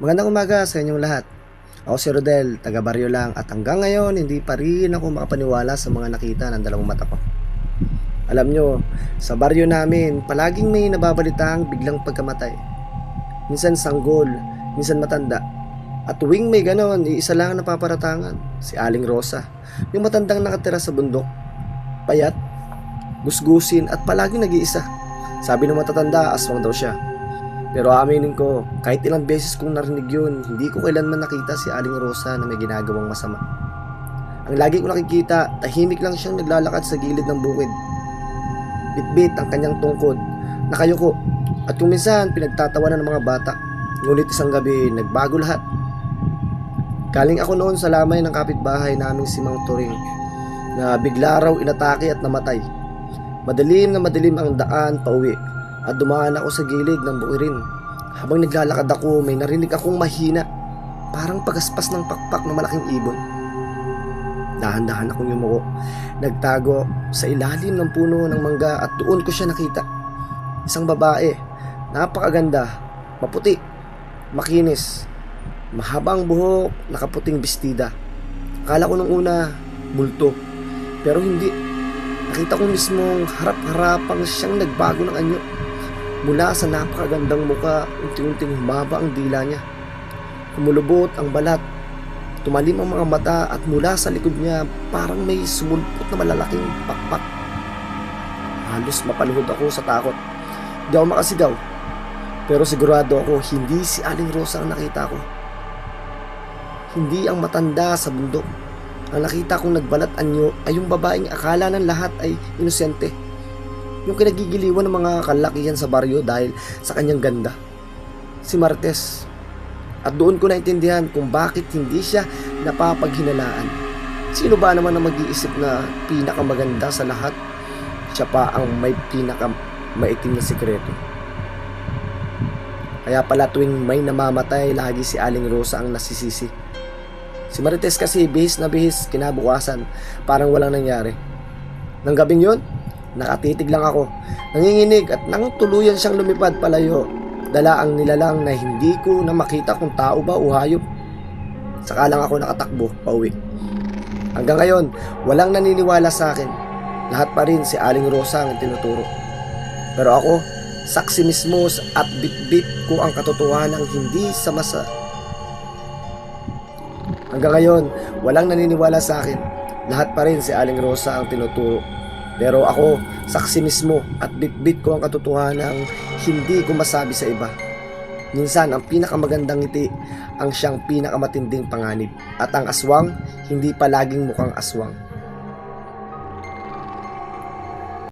Magandang umaga sa inyong lahat. Ako si Rodel, taga Baryo lang at hanggang ngayon hindi pa rin ako makapaniwala sa mga nakita ng dalawang mata ko. Alam nyo, sa baryo namin, palaging may nababalitaang biglang pagkamatay. Minsan sanggol, minsan matanda. At tuwing may ganon, iisa lang ang napaparatangan, si Aling Rosa. Yung matandang nakatira sa bundok. Payat, gusgusin at palaging nag-iisa. Sabi ng matatanda, aswang daw siya. Pero aminin ko, kahit ilang beses kong narinig yun, hindi ko kailanman nakita si Aling Rosa na may ginagawang masama. Ang lagi ko nakikita, tahimik lang siyang naglalakad sa gilid ng bukid. Bitbit ang kanyang tungkod, nakayuko, at kung minsan pinagtatawanan ng mga bata. Ngunit isang gabi, nagbago lahat. Galing ako noon sa lamay ng kapitbahay naming si Mang Turing na bigla raw inatake at namatay. Madilim na madilim ang daan pauwi at dumaan ako sa gilid ng bukirin. Habang naglalakad ako, may narinig akong mahina. Parang pagaspas ng pakpak ng malaking ibon. Dahan-dahan akong yumuko. Nagtago sa ilalim ng puno ng mangga at doon ko siya nakita. Isang babae, napakaganda, maputi, makinis, mahabang buhok, nakaputing bestida. Akala ko nung una, multo. Pero hindi. Nakita ko mismong harap-harapang siyang nagbago ng anyo. Mula sa napakagandang muka, unti-unting humaba ang dila niya. Kumulubot ang balat. Tumalim ang mga mata at mula sa likod niya parang may sumulpot na malalaking pakpak. Halos mapaluhod ako sa takot. Di ako makasigaw. Pero sigurado ako hindi si Aling Rosa ang nakita ko. Hindi ang matanda sa bundok. Ang nakita kong nagbalat anyo ay yung babaeng akala ng lahat ay inosente. Yung kinagigiliwan ng mga kalakihan sa baryo dahil sa kanyang ganda. Si Martes. At doon ko naintindihan kung bakit hindi siya napapaghinalaan. Sino ba naman ang mag-iisip na pinakamaganda sa lahat? Siya pa ang may pinaka maitim na sikreto. Kaya pala tuwing may namamatay, lagi si Aling Rosa ang nasisisi. Si Marites kasi bihis na bihis kinabukasan, parang walang nangyari. Nang gabing yun, nakatitig lang ako, nanginginig at nang tuluyan siyang lumipad palayo. Dala ang nilalang na hindi ko na makita kung tao ba o hayop. Saka lang ako nakatakbo pauwi. Hanggang ngayon, walang naniniwala sa akin. Lahat pa rin si Aling Rosa ang tinuturo. Pero ako, saksi mismo at bit-bit ko ang katotohanan hindi sa masa Hanggang ngayon, walang naniniwala sa akin. Lahat pa rin si Aling Rosa ang tinuturo. Pero ako, saksi mismo at bit-bit ko ang katotohanan ng hindi ko masabi sa iba. Minsan, ang pinakamagandang ngiti ang siyang pinakamatinding panganib. At ang aswang, hindi palaging mukhang aswang.